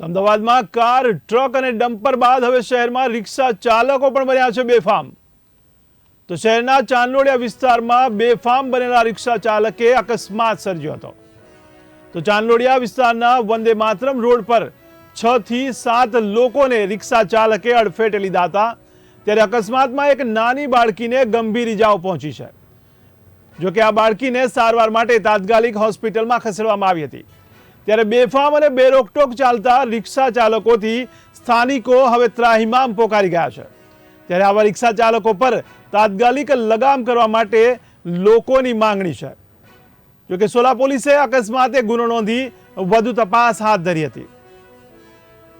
અમદાવાદમાં car, truck અને dumper બાદ હવે શહેરમાં રિક્ષા ચાલકો પણ બન્યા છે બેફામ. તો શહેરના ચાંદલોડિયા વિસ્તારમાં બેફામ બનેલા રિક્ષા ચાલકે અકસ્માત સર્જ્યો હતો. તો ચાંદોડિયા વિસ્તારના વંદે માતરમ રોડ પર છ થી સાત લોકોને રિક્ષા ચાલકે અડફેટે લીધા હતા. ત્યારે અકસ્માતમાં એક નાની બાળકીને ગંભીર ઇજાઓ પહોંચી છે. જો કે આ બાળકીને સારવાર માટે તાત્કાલિક હોસ્પિટલમાં ખસેડવામાં આવી હતી. ત્યારે બેફામ અને બેરોકટોક ચાલતા રિક્ષા ચાલકોથી સ્થાનિકો હવે ત્રાહિમામ પોકારી ગયા છે. ત્યારે આવા રિક્ષા ચાલકો પર તાત્કાલિક લગામ કરવા માટે લોકોની માંગણી છે. જોકે સોલા પોલીસે અકસ્માતે ગુનો નોંધી વધુ તપાસ હાથ ધરી હતી.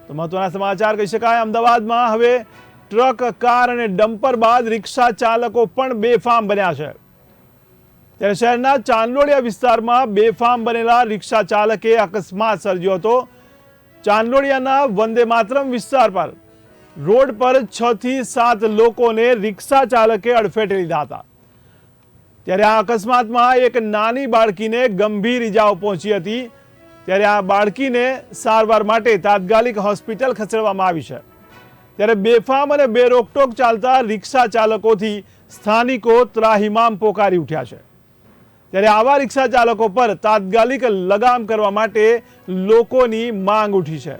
તો મહત્વના સમાચાર કહી શકાય, અમદાવાદમાં હવે ટ્રક, કાર અને ડમ્પર બાદ રિક્ષા ચાલકો પણ બેફામ બન્યા છે. ત્યારે શહેરના ચાંદલોડિયા વિસ્તારમાં બેફામ બનેલા રિક્ષા ચાલકે અકસ્માત સર્જ્યો હતો. ચાંદલોડિયાના વંદે માતરમ વિસ્તાર પર રોડ પર છ થી સાત લોકોને રિક્ષા ચાલકે અડફેટે લીધા હતા. ત્યારે આ અકસ્માતમાં એક નાની બાળકીને ગંભીર ઇજાઓ પહોંચી હતી. ત્યારે આ બાળકીને સારવાર માટે તાત્કાલિક હોસ્પિટલ ખસેડવામાં આવી છે. ત્યારે બેફામ અને બેરોકટોક ચાલતા રિક્ષા ચાલકોથી સ્થાનિકો ત્રાહિમામ પોકારી ઉઠ્યા છે. ત્યારે આવા રિક્ષા ચાલકો પર તાત્કાલિક લગામ કરવા માટે લોકોની માંગ ઉઠી છે.